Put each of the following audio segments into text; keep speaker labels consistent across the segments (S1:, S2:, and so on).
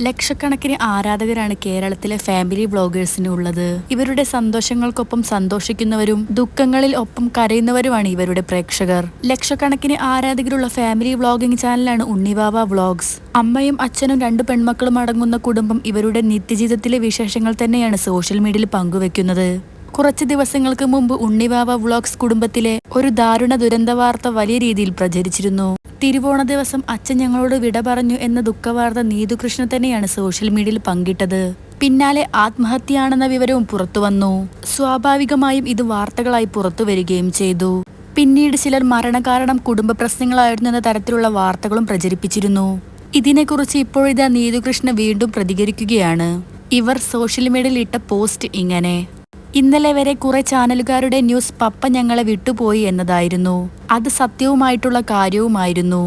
S1: ലക്ഷക്കണക്കിന് ആരാധകരാണ് കേരളത്തിലെ ഫാമിലി ബ്ലോഗേഴ്സിന് ഉള്ളത്. ഇവരുടെ സന്തോഷങ്ങൾക്കൊപ്പം സന്തോഷിക്കുന്നവരും ദുഃഖങ്ങളിൽ ഒപ്പം കരയുന്നവരുമാണ് ഇവരുടെ പ്രേക്ഷകർ. ലക്ഷക്കണക്കിന് ആരാധകരുള്ള ഫാമിലി വ്ളോഗിംഗ് ചാനലാണ് ഉണ്ണിവാവ വ്ളോഗ്സ്. അമ്മയും അച്ഛനും രണ്ട് പെൺമക്കളും അടങ്ങുന്ന കുടുംബം ഇവരുടെ നിത്യജീവിതത്തിലെ വിശേഷങ്ങൾ തന്നെയാണ് സോഷ്യൽ മീഡിയയിൽ പങ്കുവെക്കുന്നത്. കുറച്ച് ദിവസങ്ങൾക്ക് മുമ്പ് ഉണ്ണിവാവ വ്ളോഗ്സ് കുടുംബത്തിലെ ഒരു ദാരുണ ദുരന്ത വാർത്ത വലിയ രീതിയിൽ പ്രചരിച്ചിരുന്നു. തിരുവോണ ദിവസം അച്ഛൻ ഞങ്ങളോട് വിട പറഞ്ഞു എന്ന ദുഃഖവാർത്ത നീതുകൃഷ്ണ തന്നെയാണ് സോഷ്യൽ മീഡിയയിൽ പങ്കിട്ടത്. പിന്നാലെ ആത്മഹത്യയാണെന്ന വിവരവും പുറത്തു വന്നു. സ്വാഭാവികമായും ഇത് വാർത്തകളായി പുറത്തു വരികയും ചെയ്തു. പിന്നീട് ചിലർ മരണകാരണം കുടുംബ പ്രശ്നങ്ങളായിരുന്നു എന്ന തരത്തിലുള്ള വാർത്തകളും പ്രചരിപ്പിച്ചിരുന്നു. ഇതിനെക്കുറിച്ച് ഇപ്പോഴിതാ നീതുകൃഷ്ണ വീണ്ടും പ്രതികരിക്കുകയാണ്. ഇവർ സോഷ്യൽ മീഡിയയിൽ ഇട്ട പോസ്റ്റ് ഇങ്ങനെ. ഇന്നലെ വരെ കുറെ ചാനലുകാരുടെ ന്യൂസ് പപ്പ ഞങ്ങളെ വിട്ടുപോയി എന്നതായിരുന്നു. അത് സത്യവുമായിട്ടുള്ള കാര്യവുമായിരുന്നു.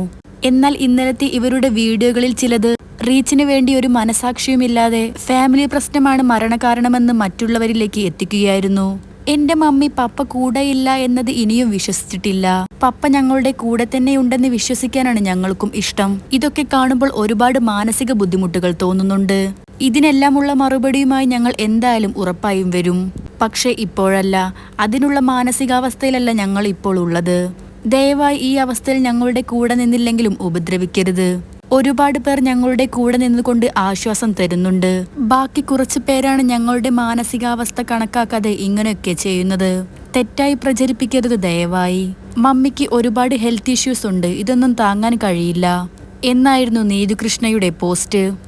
S1: എന്നാൽ ഇന്നലത്തെ ഇവരുടെ വീഡിയോകളിൽ ചിലത് റീച്ചിന് വേണ്ടി ഒരു മനസാക്ഷിയുമില്ലാതെ ഫാമിലി പ്രശ്നമാണ് മരണകാരണമെന്ന് മറ്റുള്ളവരിലേക്ക് എത്തിക്കുകയായിരുന്നു. എന്റെ മമ്മി പപ്പ കൂടെയില്ല എന്നത് ഇനിയും വിശ്വസിച്ചിട്ടില്ല. പപ്പ ഞങ്ങളുടെ കൂടെ തന്നെ ഉണ്ടെന്ന് വിശ്വസിക്കാനാണ് ഞങ്ങൾക്കും ഇഷ്ടം. ഇതൊക്കെ കാണുമ്പോൾ ഒരുപാട് മാനസിക ബുദ്ധിമുട്ടുകൾ തോന്നുന്നുണ്ട്. ഇതിനെല്ലാമുള്ള മറുപടിയുമായി ഞങ്ങൾ എന്തായാലും ഉറപ്പായും വരും. പക്ഷേ ഇപ്പോഴല്ല. അതിനുള്ള മാനസികാവസ്ഥയിലല്ല ഞങ്ങൾ ഇപ്പോൾ ഉള്ളത്. ദയവായി ഈ അവസ്ഥയിൽ ഞങ്ങളുടെ കൂടെ നിന്നില്ലെങ്കിലും ഉപദ്രവിക്കരുത്. ഒരുപാട് പേർ ഞങ്ങളുടെ കൂടെ നിന്നുകൊണ്ട് ആശ്വാസം തരുന്നുണ്ട്. ബാക്കി കുറച്ച് പേരാണ് ഞങ്ങളുടെ മാനസികാവസ്ഥ കണക്കാക്കാതെ ഇങ്ങനെയൊക്കെ ചെയ്യുന്നത്. തെറ്റായി പ്രചരിപ്പിക്കരുത് ദയവായി. മമ്മിക്ക് ഒരുപാട് ഹെൽത്ത് ഇഷ്യൂസ് ഉണ്ട്. ഇതൊന്നും താങ്ങാൻ കഴിയില്ല. എന്നായിരുന്നു നീതുകൃഷ്ണയുടെ പോസ്റ്റ്.